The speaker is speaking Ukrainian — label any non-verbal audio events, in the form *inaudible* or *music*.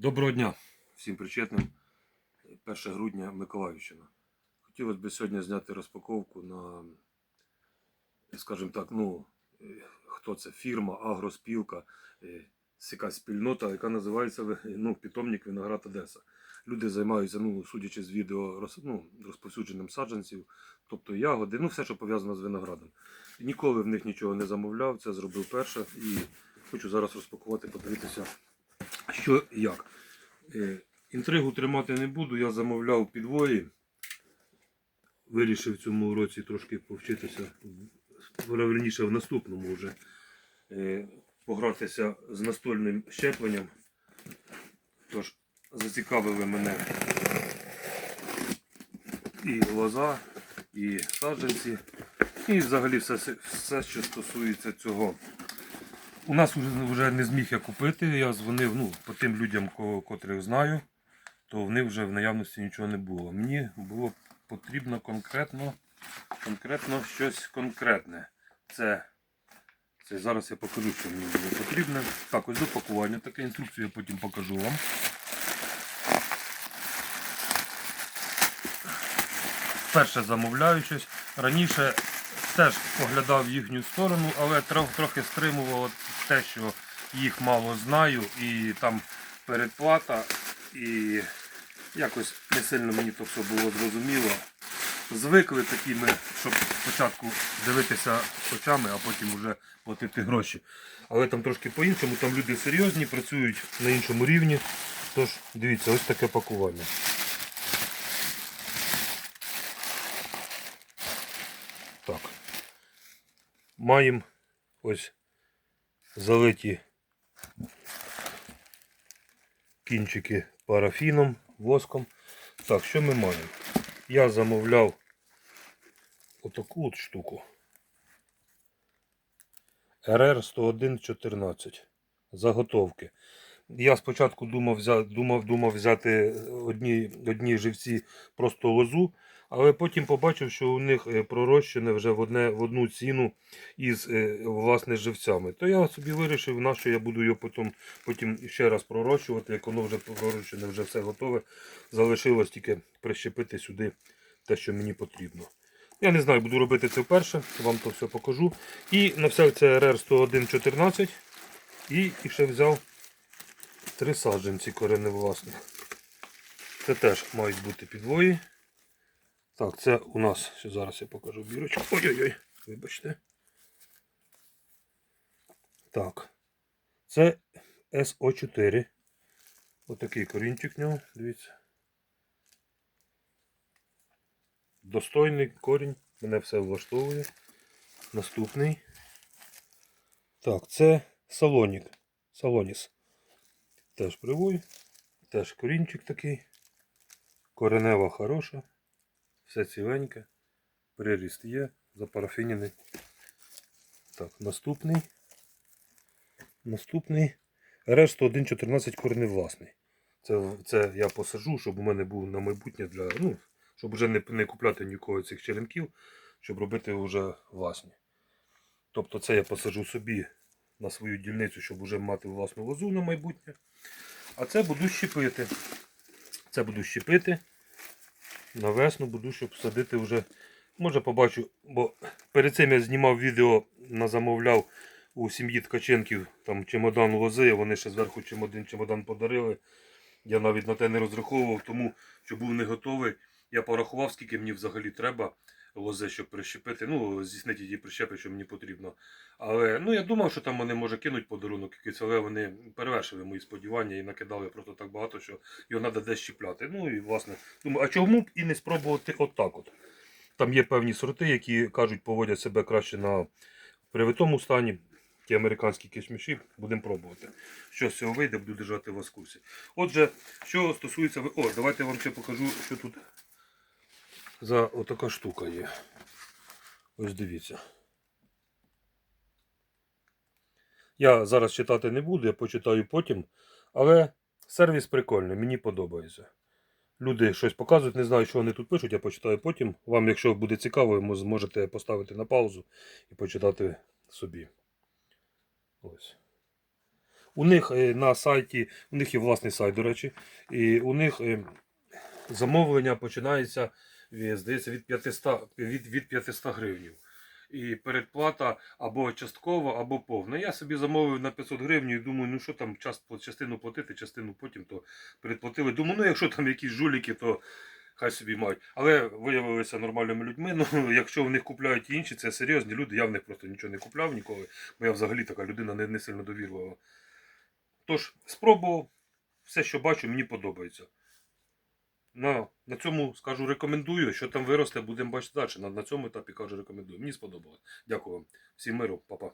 Доброго дня всім причетним. 1 грудня Миколаївщина. Хотілося б сьогодні зняти розпаковку на, скажімо так, ну, е, хто це? Фірма, агроспілка, е, якась спільнота, яка називається ну, питомник Виноград Одеса. Люди займаються, ну, судячи з відео, ну, розповсюдженням саджанців, тобто ягоди, ну все, що пов'язано з виноградом. Ніколи в них нічого не замовляв, це зробив перше і хочу зараз розпакувати, подивитися, що як. Е, Інтригу тримати не буду, я замовляв підвої. Вирішив в цьому році трошки повчитися, верніше в наступному вже е, погратися з настольним щепленням. Тож зацікавили мене і лоза, і саджанці, і взагалі все, все що стосується цього. У нас вже, вже не зміг я купити. Я дзвонив ну, по тим людям, котрих знаю, то в них вже в наявності нічого не було. Мені було потрібно конкретно, конкретно щось конкретне. Це, це зараз я покажу, що мені було потрібне. Так, ось до пакування, таке інструкцію я потім покажу вам. Перше замовляю щось. Раніше теж поглядав в їхню сторону, але трохи, стримувало те, що їх мало знаю, і там передплата, і якось не сильно мені то все було зрозуміло. Звикли такі ми, щоб спочатку дивитися очами, а потім вже платити гроші. Але там трошки по-іншому, там люди серйозні, працюють на іншому рівні. Тож, дивіться, ось таке пакування. Так. Маємо ось залиті кінчики парафіном, воском. Так, що ми маємо? Я замовляв отаку от штуку. РР 10114. Заготовки. Я спочатку думав, думав, думав взяти одні, одні живці просто лозу, але потім побачив, що у них е, пророщене вже в, одне, в одну ціну із е, власне живцями. То я собі вирішив, на що я буду його потім, потім ще раз пророщувати, як воно вже пророщене, вже все готове. Залишилось тільки прищепити сюди те, що мені потрібно. Я не знаю, буду робити це вперше, вам то все покажу. І на все це РР 10114. І, і ще взяв три саджанці кореневласних. Це теж мають бути підвої. Так, це у нас, ще зараз я покажу бірочку. Ой-ой-ой, вибачте. Так. Це СО4. Отакий корінчик в нього, дивіться. Достойний корінь, мене все влаштовує. Наступний. Так, це салонік. Салоніс. Теж привой. Теж корінчик такий. Коренева хороша. Все ціленьке. Приріст є, запарафінений. Так, наступний. Наступний. РС 10114 кореневласний. Це, це я посажу, щоб у мене був на майбутнє для. Ну, щоб вже не, не купляти нікого цих черенків, щоб робити вже власні. Тобто це я посажу собі на свою дільницю, щоб вже мати власну лозу на майбутнє. А це буду щепити. Це буду щепити. На весну буду, щоб садити вже. Може побачу, бо перед цим я знімав відео, замовляв у сім'ї Ткаченків там чемодан лози, вони ще зверху чемодан, чемодан подарили. Я навіть на те не розраховував, тому що був не готовий. Я порахував, скільки мені взагалі треба лози, щоб прищепити. Ну, здійснити ті прищепи, що мені потрібно. Але ну я думав, що там вони може кинуть подарунок якийсь, але вони перевершили мої сподівання і накидали просто так багато, що його треба десь щіпляти. Ну і власне, думаю, а чому б і не спробувати отак от. Там є певні сорти, які кажуть, поводять себе краще на привитому стані. Ті американські кишміші, будемо пробувати. Що з цього вийде, буду держати вас в курсі. Отже, що стосується. О, давайте я вам ще покажу, що тут за отака штука є. Ось дивіться. Я зараз читати не буду, я почитаю потім. Але сервіс прикольний, мені подобається. Люди щось показують, не знаю, що вони тут пишуть, я почитаю потім. Вам, якщо буде цікаво, ви зможете поставити на паузу і почитати собі. Ось. У них е, на сайті, у них є власний сайт, до речі, і у них е, замовлення починається, здається, від 500, від, від 500 гривень. І передплата або часткова, або повна. Я собі замовив на 500 гривень і думаю, ну що там час, частину платити, частину потім то передплатили. Думаю, ну якщо там якісь жуліки, то хай собі мають. Але виявилися нормальними людьми. Ну, *laughs* якщо в них купляють інші, це серйозні люди. Я в них просто нічого не купляв ніколи, бо я взагалі така людина не, не сильно довірлива. Тож, спробував, все, що бачу, мені подобається. На, на цьому скажу рекомендую. Що там виросте, будемо бачити далі. На, на цьому етапі кажу рекомендую. Мені сподобалось. Дякую вам. Всім миру, па-па.